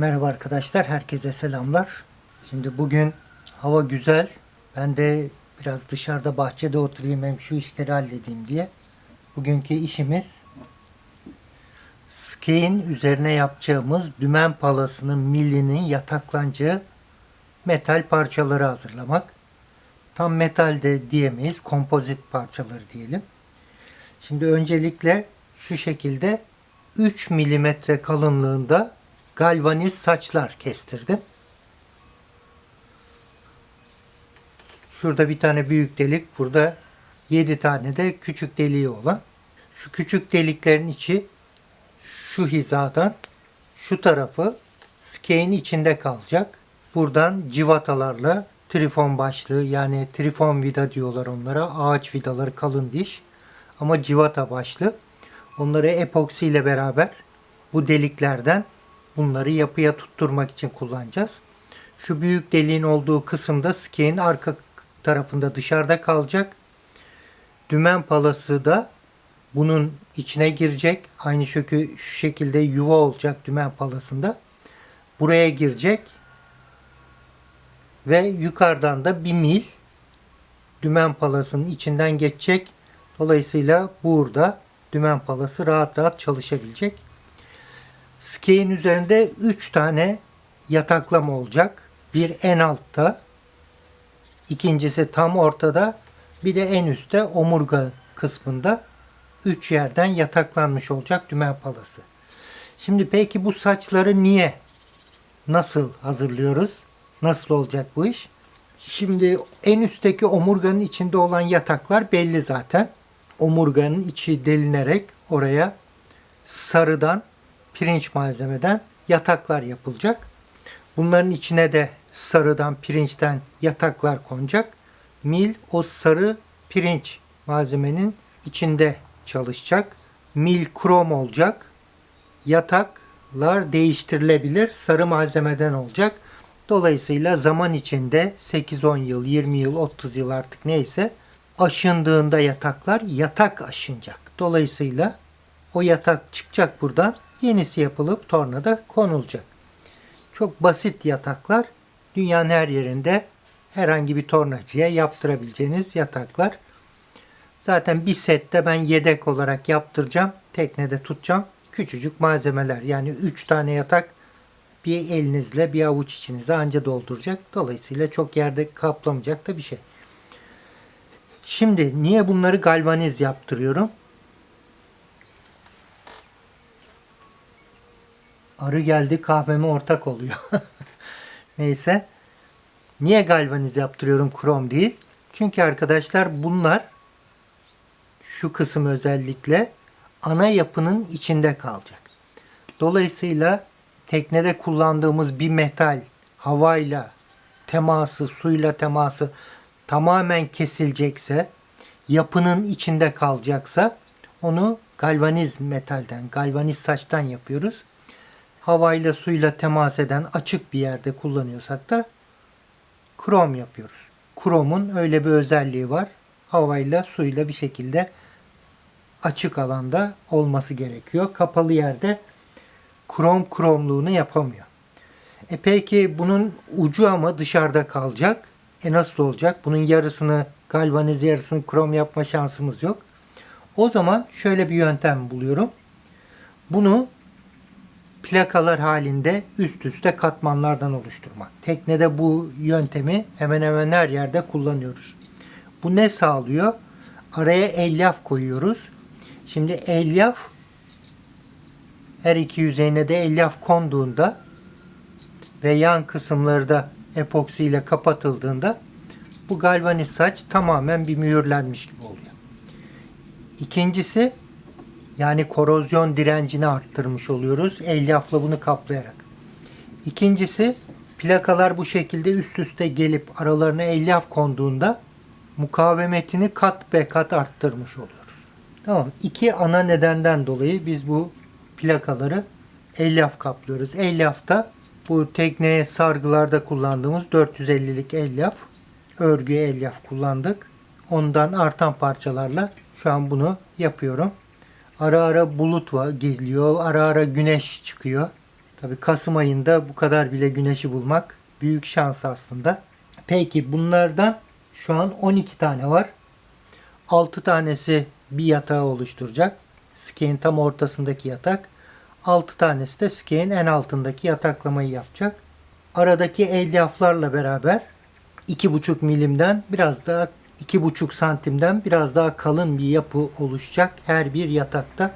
Merhaba arkadaşlar, herkese selamlar. Şimdi bugün hava güzel. Ben de biraz dışarıda bahçede oturayım hem şu işleri halledeyim diye. Bugünkü işimiz skein üzerine yapacağımız dümen palasının millinin yataklanacağı metal parçaları hazırlamak. Tam metal de diyemeyiz, kompozit parçaları diyelim. Şimdi öncelikle şu şekilde 3 milimetre kalınlığında galvaniz saçlar kestirdim. Şurada bir tane büyük delik, burada 7 tane de küçük deliği olan. Şu küçük deliklerin içi şu hizadan şu tarafı skein içinde kalacak. Buradan civatalarla trifon başlığı yani trifon vida diyorlar onlara. Ağaç vidaları kalın diş ama civata başlı. Onları epoksi ile beraber bu deliklerden bunları yapıya tutturmak için kullanacağız. Şu büyük deliğin olduğu kısımda skein arka tarafında dışarıda kalacak. Dümen palası da bunun içine girecek. Aynı şekilde şu şekilde yuva olacak dümen palasında. Buraya girecek. Ve yukarıdan da bir mil dümen palasının içinden geçecek. Dolayısıyla burada dümen palası rahat rahat çalışabilecek. Skein üzerinde 3 tane yataklama olacak. Bir en altta, ikincisi tam ortada, bir de en üstte omurga kısmında 3 yerden yataklanmış olacak dümen palası. Şimdi peki bu saçları niye, nasıl hazırlıyoruz? Nasıl olacak bu iş? Şimdi en üstteki omurganın içinde olan yataklar belli zaten. Omurganın içi delinerek oraya sarıdan pirinç malzemeden yataklar yapılacak. Bunların içine de sarıdan pirinçten yataklar konacak. Mil o sarı pirinç malzemenin içinde çalışacak. Mil krom olacak. Yataklar değiştirilebilir. Sarı malzemeden olacak. Dolayısıyla zaman içinde 8-10 yıl, 20 yıl, 30 yıl artık neyse aşındığında yataklar yatak aşınacak. Dolayısıyla o yatak çıkacak buradan yenisi yapılıp tornada konulacak. Çok basit yataklar dünyanın her yerinde herhangi bir tornacıya yaptırabileceğiniz yataklar. Zaten bir sette ben yedek olarak yaptıracağım. Teknede tutacağım. Küçücük malzemeler yani 3 tane yatak bir elinizle bir avuç içinize anca dolduracak. Dolayısıyla çok yerde kaplamayacak da bir şey. Şimdi niye bunları galvaniz yaptırıyorum? Arı geldi kahveme ortak oluyor. Neyse. Niye galvaniz yaptırıyorum krom değil? Çünkü arkadaşlar bunlar şu kısım özellikle ana yapının içinde kalacak. Dolayısıyla teknede kullandığımız bir metal havayla teması, suyla teması tamamen kesilecekse, yapının içinde kalacaksa onu galvaniz metalden, galvaniz saçtan yapıyoruz. Havayla suyla temas eden açık bir yerde kullanıyorsak da krom yapıyoruz. Kromun öyle bir özelliği var. Havayla suyla bir şekilde açık alanda olması gerekiyor. Kapalı yerde krom kromluğunu yapamıyor. E peki bunun ucu ama dışarıda kalacak. E nasıl olacak? Bunun yarısını galvaniz yarısını krom yapma şansımız yok. O zaman şöyle bir yöntem buluyorum. Bunu plakalar halinde üst üste katmanlardan oluşturmak. Teknede bu yöntemi hemen hemen her yerde kullanıyoruz. Bu ne sağlıyor? Araya elyaf koyuyoruz. Şimdi elyaf her iki yüzeyine de elyaf konduğunda ve yan kısımları da epoksi ile kapatıldığında bu galvaniz saç tamamen bir mühürlenmiş gibi oluyor. İkincisi yani korozyon direncini arttırmış oluyoruz elyafla bunu kaplayarak. İkincisi plakalar bu şekilde üst üste gelip aralarına elyaf konduğunda mukavemetini kat be kat arttırmış oluyoruz. Tamam. İki ana nedenden dolayı biz bu plakaları elyaf kaplıyoruz. Elyaf da bu tekneye sargılarda kullandığımız 450'lik elyaf, örgü elyaf kullandık. Ondan artan parçalarla şu an bunu yapıyorum. Ara ara bulut var, geliyor, ara ara güneş çıkıyor. Tabi Kasım ayında bu kadar bile güneşi bulmak büyük şans aslında. Peki bunlardan şu an 12 tane var. 6 tanesi bir yatağı oluşturacak. Skein tam ortasındaki yatak. 6 tanesi de skein en altındaki yataklamayı yapacak. Aradaki elyaflarla beraber 2,5 milimden biraz daha 2,5 santimden biraz daha kalın bir yapı oluşacak. Her bir yatakta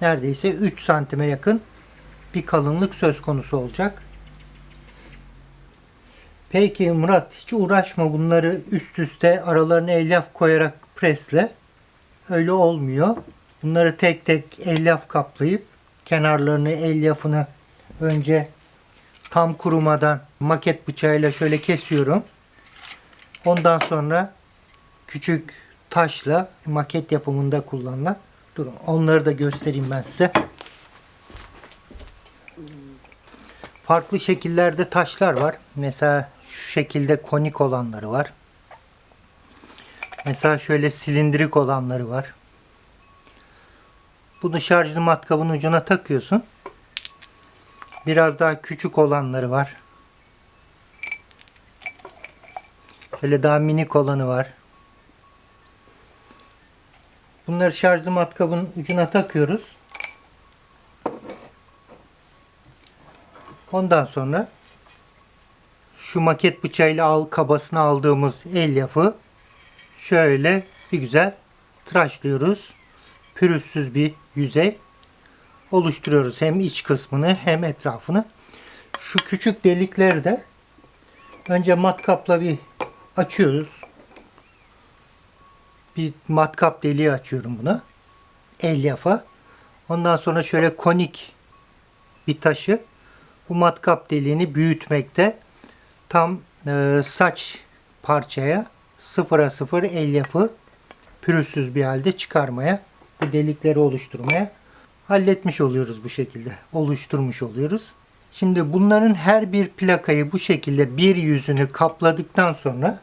neredeyse 3 santime yakın bir kalınlık söz konusu olacak. Peki Murat hiç uğraşma bunları üst üste aralarına elyaf koyarak presle. Öyle olmuyor. Bunları tek tek elyaf kaplayıp kenarlarını elyafını önce tam kurumadan maket bıçağıyla şöyle kesiyorum. Ondan sonra küçük taşla maket yapımında kullanılan durun onları da göstereyim ben size. Farklı şekillerde taşlar var. Mesela şu şekilde konik olanları var. Mesela şöyle silindirik olanları var. Bunu şarjlı matkabın ucuna takıyorsun. Biraz daha küçük olanları var. Şöyle daha minik olanı var. Bunları şarjlı matkabın ucuna takıyoruz. Ondan sonra şu maket bıçağıyla al, kabasını aldığımız elyafı şöyle bir güzel tıraşlıyoruz. Pürüzsüz bir yüzey oluşturuyoruz. Hem iç kısmını hem etrafını. Şu küçük delikleri de önce matkapla bir açıyoruz. Bir matkap deliği açıyorum buna. Elyafa. Ondan sonra şöyle konik bir taşı bu matkap deliğini büyütmekte tam e, saç parçaya sıfıra sıfır elyafı pürüzsüz bir halde çıkarmaya bu delikleri oluşturmaya halletmiş oluyoruz bu şekilde. Oluşturmuş oluyoruz. Şimdi bunların her bir plakayı bu şekilde bir yüzünü kapladıktan sonra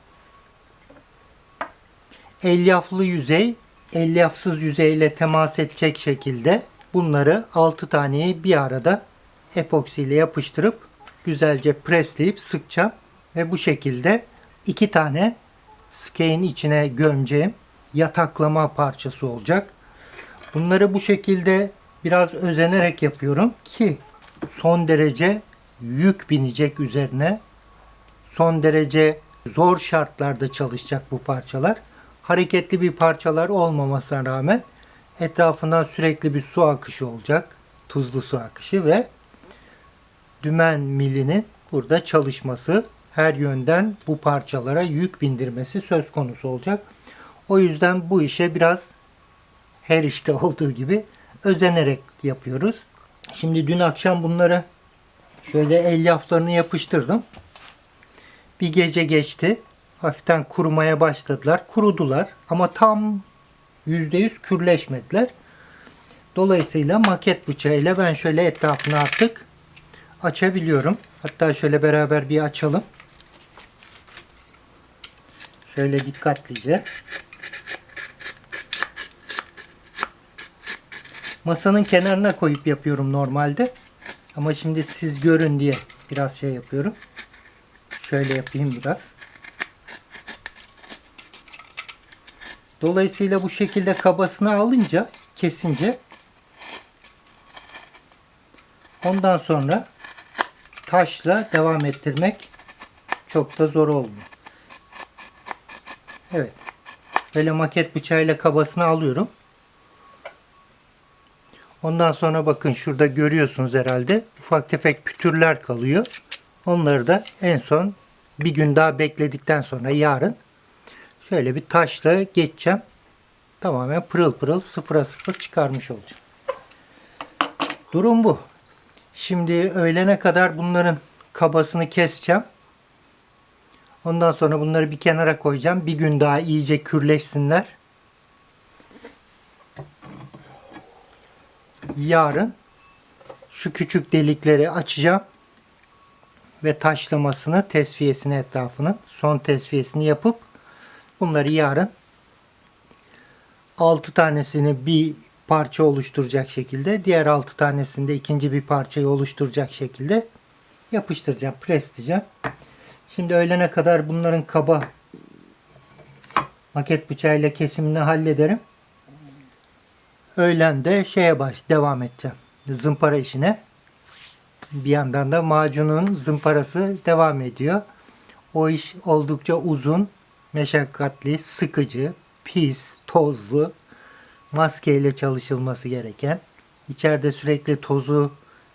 elyaflı yüzey elyafsız yüzeyle temas edecek şekilde bunları 6 taneyi bir arada epoksi ile yapıştırıp güzelce presleyip sıkacağım. Ve bu şekilde iki tane skein içine gömeceğim yataklama parçası olacak. Bunları bu şekilde biraz özenerek yapıyorum ki son derece yük binecek üzerine. Son derece zor şartlarda çalışacak bu parçalar. Hareketli bir parçalar olmamasına rağmen etrafından sürekli bir su akışı olacak. Tuzlu su akışı ve dümen milinin burada çalışması her yönden bu parçalara yük bindirmesi söz konusu olacak. O yüzden bu işe biraz her işte olduğu gibi özenerek yapıyoruz. Şimdi dün akşam bunları şöyle elyaflarını yapıştırdım. Bir gece geçti. Hafiften kurumaya başladılar. Kurudular ama tam %100 kürleşmediler. Dolayısıyla maket bıçağıyla ben şöyle etrafını artık açabiliyorum. Hatta şöyle beraber bir açalım. Şöyle dikkatlice. Masanın kenarına koyup yapıyorum normalde. Ama şimdi siz görün diye biraz şey yapıyorum. Şöyle yapayım biraz. Dolayısıyla bu şekilde kabasını alınca, kesince ondan sonra taşla devam ettirmek çok da zor olmuyor. Evet. Böyle maket bıçağıyla kabasını alıyorum. Ondan sonra bakın şurada görüyorsunuz herhalde ufak tefek pütürler kalıyor. Onları da en son bir gün daha bekledikten sonra yarın şöyle bir taşla geçeceğim. Tamamen pırıl pırıl sıfıra sıfır çıkarmış olacağım. Durum bu. Şimdi öğlene kadar bunların kabasını keseceğim. Ondan sonra bunları bir kenara koyacağım. Bir gün daha iyice kürleşsinler. Yarın şu küçük delikleri açacağım ve taşlamasını, tesviyesini etrafını, son tesviyesini yapıp bunları yarın 6 tanesini bir parça oluşturacak şekilde diğer 6 tanesinde ikinci bir parçayı oluşturacak şekilde yapıştıracağım, presleyeceğim. Şimdi öğlene kadar bunların kaba maket bıçağıyla kesimini hallederim. Öğlen de şeye baş devam edeceğim. Zımpara işine. Bir yandan da macunun zımparası devam ediyor. O iş oldukça uzun, meşakkatli, sıkıcı, pis, tozlu, maskeyle çalışılması gereken, içeride sürekli tozu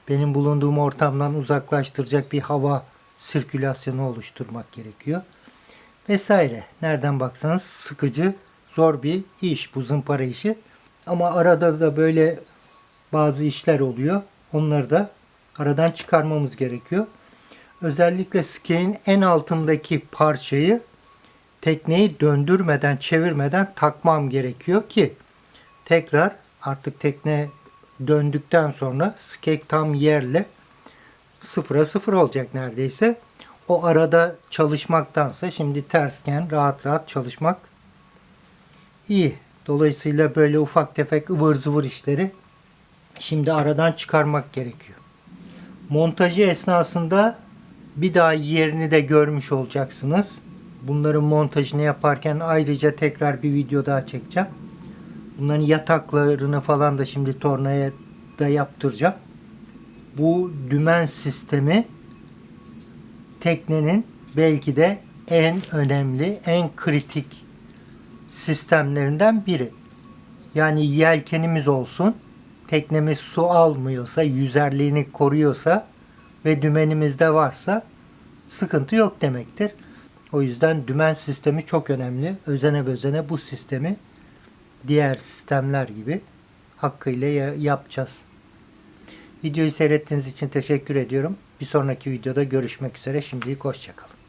benim bulunduğum ortamdan uzaklaştıracak bir hava sirkülasyonu oluşturmak gerekiyor. Vesaire. Nereden baksanız sıkıcı, zor bir iş bu zımpara işi. Ama arada da böyle bazı işler oluyor. Onları da aradan çıkarmamız gerekiyor. Özellikle skein en altındaki parçayı tekneyi döndürmeden, çevirmeden takmam gerekiyor ki tekrar artık tekne döndükten sonra skek tam yerle sıfıra sıfır olacak neredeyse. O arada çalışmaktansa şimdi tersken rahat rahat çalışmak iyi. Dolayısıyla böyle ufak tefek ıvır zıvır işleri şimdi aradan çıkarmak gerekiyor. Montajı esnasında bir daha yerini de görmüş olacaksınız. Bunların montajını yaparken ayrıca tekrar bir video daha çekeceğim. Bunların yataklarını falan da şimdi tornaya da yaptıracağım. Bu dümen sistemi teknenin belki de en önemli, en kritik sistemlerinden biri. Yani yelkenimiz olsun, teknemiz su almıyorsa, yüzerliğini koruyorsa ve dümenimiz de varsa sıkıntı yok demektir. O yüzden dümen sistemi çok önemli. Özene bezene bu sistemi diğer sistemler gibi hakkıyla ya- yapacağız. Videoyu seyrettiğiniz için teşekkür ediyorum. Bir sonraki videoda görüşmek üzere. Şimdilik hoşçakalın.